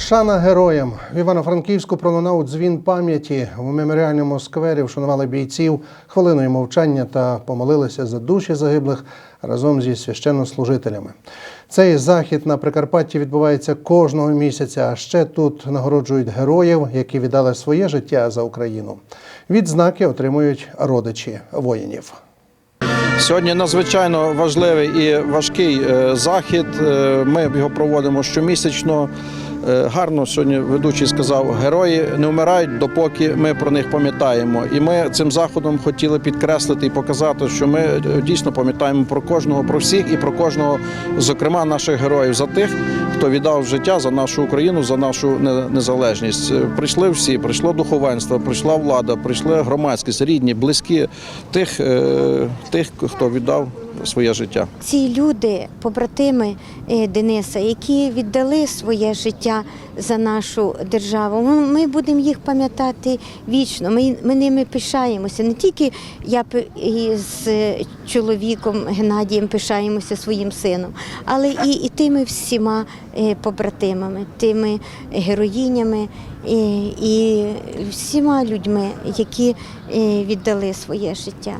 Шана героям в Івано-Франківську пролунав дзвін пам'яті в меморіальному сквері. Вшанували бійців хвилиною мовчання та помолилися за душі загиблих разом зі священнослужителями. Цей захід на Прикарпатті відбувається кожного місяця. А ще тут нагороджують героїв, які віддали своє життя за Україну. Відзнаки отримують родичі воїнів. Сьогодні надзвичайно важливий і важкий е, захід. Е, Ми його проводимо щомісячно. Е, Гарно сьогодні ведучий сказав, герої не вмирають, допоки ми про них пам'ятаємо. І ми цим заходом хотіли підкреслити і показати, що ми е, дійсно пам'ятаємо про кожного, про всіх і про кожного, зокрема наших героїв, за тих, хто віддав життя за нашу Україну, за нашу не- незалежність. Е, Прийшли всі, прийшло духовенство, прийшла влада, прийшла громадськість, рідні, близькі тих, тих, хто віддав своє життя. Ці люди, побратими е, Дениса, які віддали своє життя за нашу державу, ми- будемо їх пам'ятати вічно. Ми, ми ними пишаємося. Не тільки я е, чоловіком Геннадієм пишаємося своїм сином, але і, і тими всіма е, побратимами, тими героїнями і, і всіма людьми, які е, віддали своє життя.